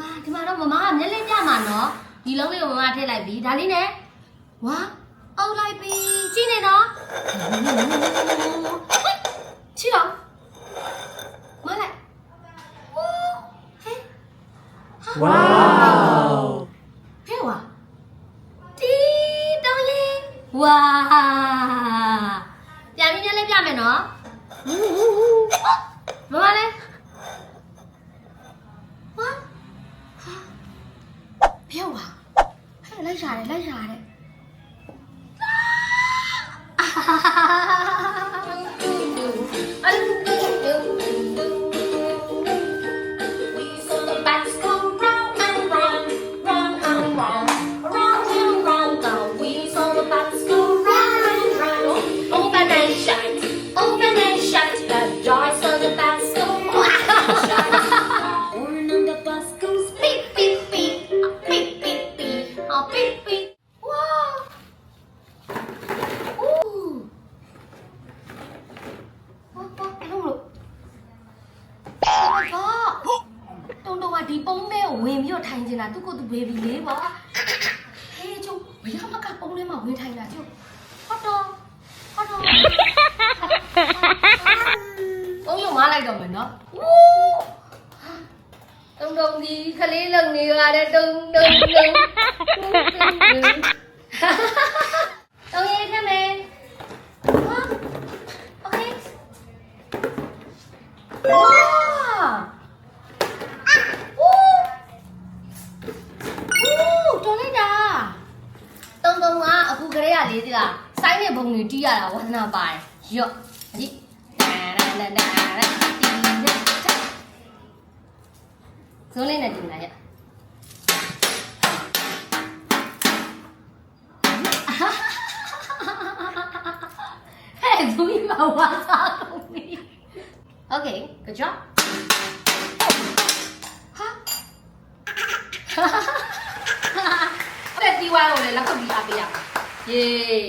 ဝါဒီမှာတော့မမကမျက်လေးပြမှာနော်ဒီလုံးလေးကိုမမထည့်လိုက်ပြီဒါလေးနဲ့ဝါအုပ်လိုက်ပြီကြည့်နေတော့ချီတော့မလိုက်ဝူဟဲ့ Wow! ဟဲ့ဝါတီတောင်းရင်ဝါပြန်ပြီးမျက်လေးပြမယ်နော် ဖျက်ပါဟဲ့လိုက်ရှာတယ်လိုက်ရှာတယ် ဒီပုံးထဲကိုဝင်ပြီးတော့ထိုင်နေတာသူ့ကိုယ်သူဘေဘီလေးပါဟေးကျုပ်ဘယ်တော့မှကပုံးထဲမှာဝင်ထိုင်တာကျုပ်ဟုတ်တော့ဟုတ်တော့ပုံးရုံမလိုက်တော့မယ်နော်ဝူးတုံတုံဒီခလေးလုံနေရတယ်တုံတုံတုံ တောင်းရထမယ်ဟာ အိုးတော်လိုက်တာတုံတုံကအခုကလေးရလေးတလားစိုင်းတဲ့ဘုံတွေတီးရတာဝါသနာပါတယ်ရော့ဒီဒါဒါဒါဒါဒါတီးနေဇုံးလေးနဲ့တင်လာရဟဲ့သူကြီးမဝါစားကုန်ပြီ Okay good job အဲ့ဒီဝါကိုလည်းလက်ခုပ်ပြီးအားပေးရအောင် Yay